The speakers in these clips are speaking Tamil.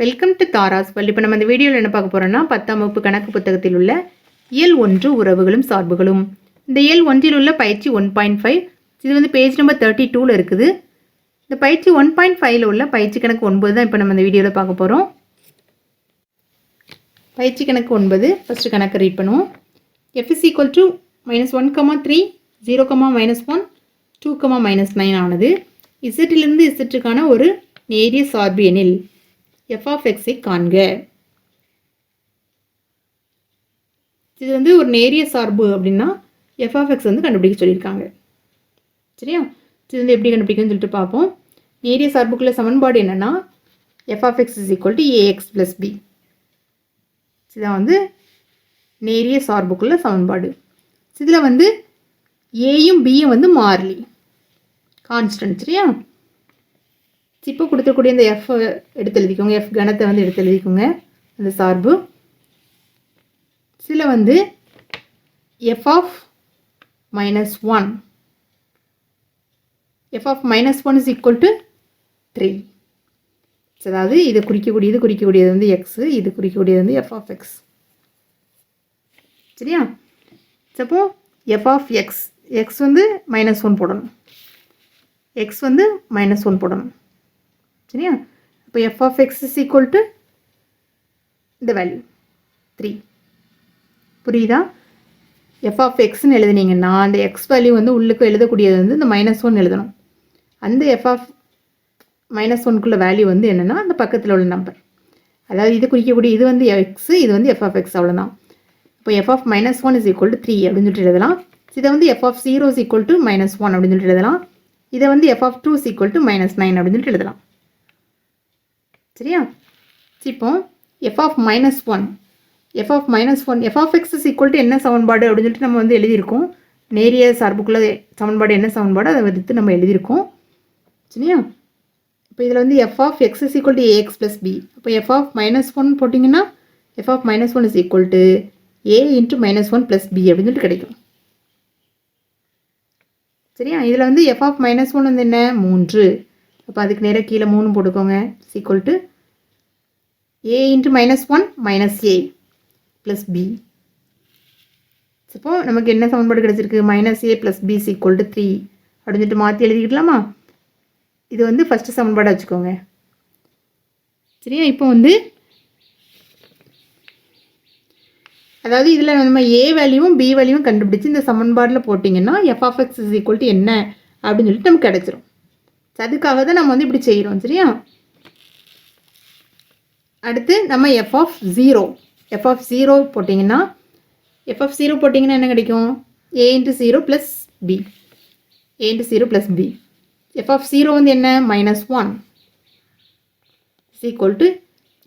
வெல்கம் டு தாராஸ் பள்ளி இப்போ நம்ம இந்த வீடியோவில் என்ன பார்க்க போகிறோம்னா பத்தாம் வகுப்பு கணக்கு புத்தகத்தில் உள்ள இயல் ஒன்று உறவுகளும் சார்புகளும். இந்த இயல் ஒன்றில் உள்ள பயிற்சி ஒன் பாயிண்ட் ஃபைவ் இது வந்து பேஜ் நம்பர் தேர்ட்டி டூவில் இருக்குது. இந்த பயிற்சி ஒன் பாயிண்ட் ஃபைவ்ல உள்ள பயிற்சி கணக்கு ஒன்பது தான் இப்போ நம்ம இந்த வீடியோவில் பார்க்க போகிறோம் பயிற்சி கணக்கு ஒன்பது ஃபஸ்ட்டு கணக்கு ரீட் பண்ணுவோம். F is equal to minus one comma three zero comma minus one two comma minus nine ஆனது இசட்டிலிருந்து இசட்டுக்கான ஒரு நேரிய சார்பு எனில் எஃப் ஆஃப் எக்ஸை காண்க. இது வந்து ஒரு நேரிய சார்பு அப்படின்னா எஃப் ஆஃப் எக்ஸ் வந்து கண்டுபிடிக்க சொல்லியிருக்காங்க. சரியா? இது வந்து எப்படி கண்டுபிடிக்கணும்னு சொல்லிட்டு பார்ப்போம். நேரிய சார்புக்குள்ள சமன்பாடு என்னென்னா F of X is equal to A X plus B இதுதான் வந்து நேரிய சார்புக்குள்ள சமன்பாடு. இதில் வந்து ஏயும் பியும் வந்து மாறிலி. கான்ஸ்டன்ட் சரியா? இப்போ கொடுத்துக்கூடிய இந்த எஃப் எடுத்து எழுதிக்கோங்க எஃப் கணத்தை வந்து எடுத்து எழுதிக்கோங்க அந்த சார்பு. சில வந்து F of minus one F of minus one is equal to three அதாவது இதை குறிக்கக்கூடியது குறிக்கக்கூடியது வந்து எக்ஸு இது குறிக்கக்கூடியது வந்து எஃப் ஆஃப் எக்ஸ் சரியா? Suppose F of X X வந்து மைனஸ் ஒன் போடணும். எக்ஸ் வந்து மைனஸ் ஒன் போடணும். சரியா? அப்போ F of X is equal to இந்த வேல்யூ த்ரீ புரியுதா? எஃப் ஆஃப் எக்ஸ்னு எழுதுனீங்கன்னா அந்த எக்ஸ் வேல்யூ வந்து உள்ளுக்கு எழுதக்கூடியது வந்து இந்த மைனஸ் ஒன் எழுதணும். அந்த எஃப் ஆஃப் மைனஸ் ஒன்க்குள்ள வேல்யூ வந்து என்னென்னா அந்த பக்கத்தில் உள்ள நம்பர் அதாவது இது குறிக்கக்கூடிய இது வந்து எக்ஸு இது வந்து எஃப் ஆஃப் எக்ஸ் அவ்வளோதான் இப்போ F of minus one is equal to three அப்படின்னு சொல்லிட்டு எழுதலாம். இதை வந்து F of zero is equal to minus one அப்படின்னு சொல்லிட்டு எழுதலாம். இதை வந்து F of two is equal to minus nine அப்படின்னு சொல்லிட்டு எழுதலாம். சரியா? இப்போ F of minus one F of minus one F of X is equal to என்ன சமன்பாடு அப்படின்னு சொல்லிட்டு நம்ம வந்து எழுதியிருக்கோம். நேரிய சார்புக்குள்ள சமன்பாடு என்ன சமன்பாடு அதை எடுத்து நம்ம எழுதியிருக்கோம். சரியா? இப்போ இதில் வந்து F of X is equal to A X plus B அப்போ எஃப் ஆஃப் மைனஸ் ஒன் போட்டிங்கன்னா F of minus one is equal to A into minus one plus B அப்படின்னு சொல்லிட்டு கிடைக்கும். சரியா? இதில் வந்து எஃப் ஆஃப் மைனஸ் ஒன் வந்து என்ன? மூன்று. அப்போ அதுக்கு நேராக கீழே மூணு போட்டுக்கோங்க. Is equal to A into minus one minus A plus B இப்போ நமக்கு என்ன சமன்பாடு கிடச்சிருக்கு? Minus A plus B is equal to three அப்படின்னு சொல்லிட்டு மாற்றி எழுதிக்கிட்டலாமா இது வந்து ஃபஸ்ட்டு சமன்பாடாக வச்சுக்கோங்க. சரியா? இப்போ வந்து அதாவது இதில் நம்ம ஏ வேல்யூவும் பி வேல்யூவும் கண்டுபிடிச்சி இந்த சமன்பாடில் போட்டிங்கன்னா எஃப்எஃப்எக்ஸ் இஸ் ஈக்குவல் டு என்ன? அப்படின்னு சொல்லிட்டு நமக்கு கிடச்சிரும். அதுக்காக தான் நம்ம வந்து இப்படி செய்கிறோம் சரியா? அடுத்து நம்ம F of zero F of zero போட்டிங்கன்னா எஃப் ஆஃப் ஜீரோ போட்டிங்கன்னா என்ன கிடைக்கும்? A into zero plus B A into zero plus B F of zero வந்து என்ன? Minus one equal to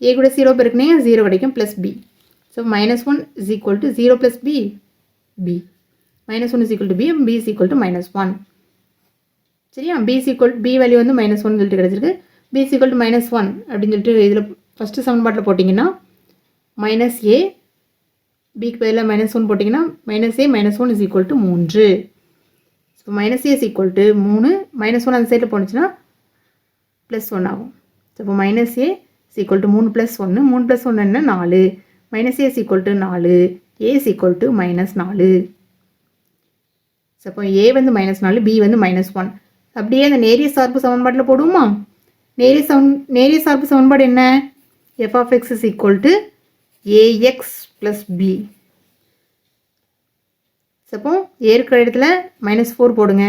A கூட ஜீரோ பெருக்குனே ஜீரோ கிடைக்கும் plus B so minus one is equal to zero plus B B minus one is equal to B B is equal to minus one சரியா? பிசி கோல் பி வேல்யூ வந்து மைனஸ் ஒன் சொல்லிட்டு கிடச்சிருக்கு. பிசி இஸ் மைனஸ் ஒன் அப்படின்னு சொல்லிட்டு இதில் ஃபஸ்ட்டு சமன்பாட்டில் போட்டிங்கன்னா மைனஸ் ஏ பிக்கு பதிலாக மைனஸ் ஒன் போட்டிங்கன்னா minus A minus one is equal to மூன்று. So minus A is equal to மூணு மைனஸ் ஒன் அந்த சைடில் போணுச்சுன்னா ப்ளஸ் ஒன் ஆகும். ஸோ இப்போ minus A is equal to மூணு ப்ளஸ் ஒன்று மூணு ப்ளஸ் ஒன்று என்ன? நாலு. Minus A is equal to நாலு. A is equal to minus நாலு. ஸோ அப்போ ஏ வந்து மைனஸ் நாலு பி வந்து மைனஸ் ஒன் அப்படியே அந்த நேரிய சார்பு சமன்பாட்டில் போடுவோமா? நேரிய சமன் நேரிய சார்பு சமன்பாடு என்ன? F of X is equal to A X plus B suppose ஏற்கிற இடத்துல மைனஸ் ஃபோர் போடுங்க.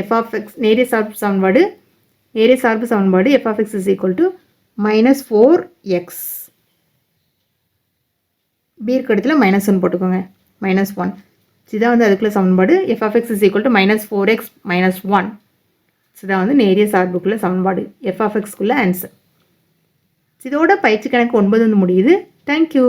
எஃப் ஆஃப் எக்ஸ் நேரிய சார்பு சமன்பாடு நேரிய சார்பு சமன்பாடு F of X is equal to minus four X B இருக்க இடத்துல மைனஸ் ஒன் போட்டுக்கோங்க. மைனஸ் ஒன் இதுதான் வந்து அதுக்குள்ள சமன்பாடு. F of X is equal to minus four X minus one இதுதான் வந்து நேரிய சார்புக்குள்ள சமன்பாடு. எஃப்எஃப்எக்ஸ்குள்ள ஆன்சர் இதோட பயிற்சி கணக்கு ஒன்பது வந்து முடியுது. தேங்க்யூ